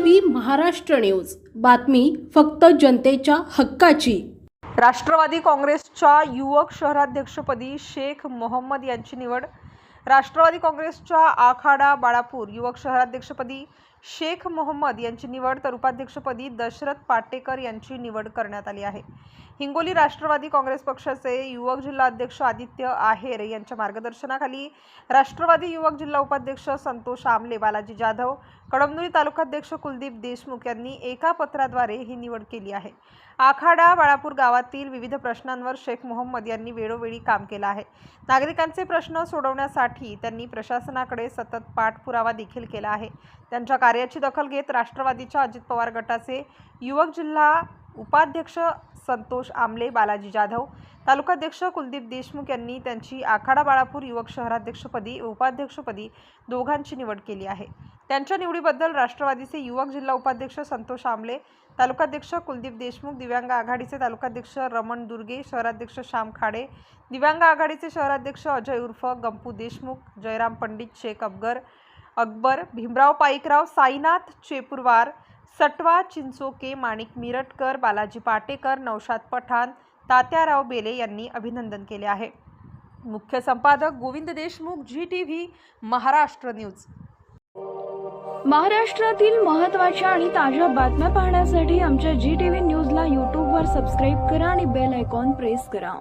V Maharashtra news. बातमी फक्त जनतेच्या हक्काची. राष्ट्रवादी काँग्रेसच्या युवक शहराध्यक्षपदी शेख मोहम्मद यांची निवड. राष्ट्रवादी काँग्रेसच्या आखाडा बाळापूर युवक शहराध्यक्षपदी शेख मोहम्मद यांची निवड तर उपाध्यक्षपदी दशरथ पाटेकर यांची निवड करण्यात आली आहे. हिंगोली राष्ट्रवादी काँग्रेस पक्षाचे युवक जिल्हा अध्यक्ष आदित्य आहेर यांच्या मार्गदर्शनाखाली राष्ट्रवादी युवक जिल्हा उपाध्यक्ष संतोष आमले बालाजी जाधव कळमनुरी तालुकाध्यक्ष कुलदीप देशमुख यांनी एका पत्राद्वारे ही निवड केली आहे. आखाडा बाळापूर गावातील विविध प्रश्नांवर शेख मोहम्मद यांनी वेळोवेळी काम केलं आहे. नागरिकांचे प्रश्न सोडवण्यासाठी त्यांनी प्रशासनाकडे सतत पाठपुरावा देखील केला आहे. त्यांच्या कार्याची दखल घेत राष्ट्रवादीच्या अजित पवार गटाचे युवक जिल्हा उपाध्यक्ष संतोष आमले बालाजी जाधव तालुकाध्यक्ष कुलदीप देशमुख यांनी त्यांची आखाडा बाळापूर युवक शहराध्यक्षपदी व उपाध्यक्षपदी दोघांची निवड केली आहे. त्यांच्या निवडीबद्दल राष्ट्रवादीचे युवक जिल्हा उपाध्यक्ष संतोष आमले तालुकाध्यक्ष कुलदीप देशमुख दिव्यांग आघाडीचे तालुकाध्यक्ष रमण दुर्गे शहराध्यक्ष श्याम खाडे दिव्यांग आघाडीचे शहराध्यक्ष अजय उर्फ गंपू देशमुख जयराम पंडित शेख अफगर अकबर भीमराव पाईकराव साईनाथ चेपुरवार सटवा चिंचोके माणिक मिरटकर बालाजी पाटेकर नौशाद पठाण तात्याराव बेले यांनी अभिनंदन केले आहे. मुख्य संपादक Govind Deshmukh ji T V Maharashtra news. महाराष्ट्रातील महत्त्वाच्या आणि ताज्या बातम्या पाहण्यासाठी आमच्या जी टी व्ही न्यूजला यूट्यूबवर सबस्क्राईब करा आणि बेल आयकॉन प्रेस करा.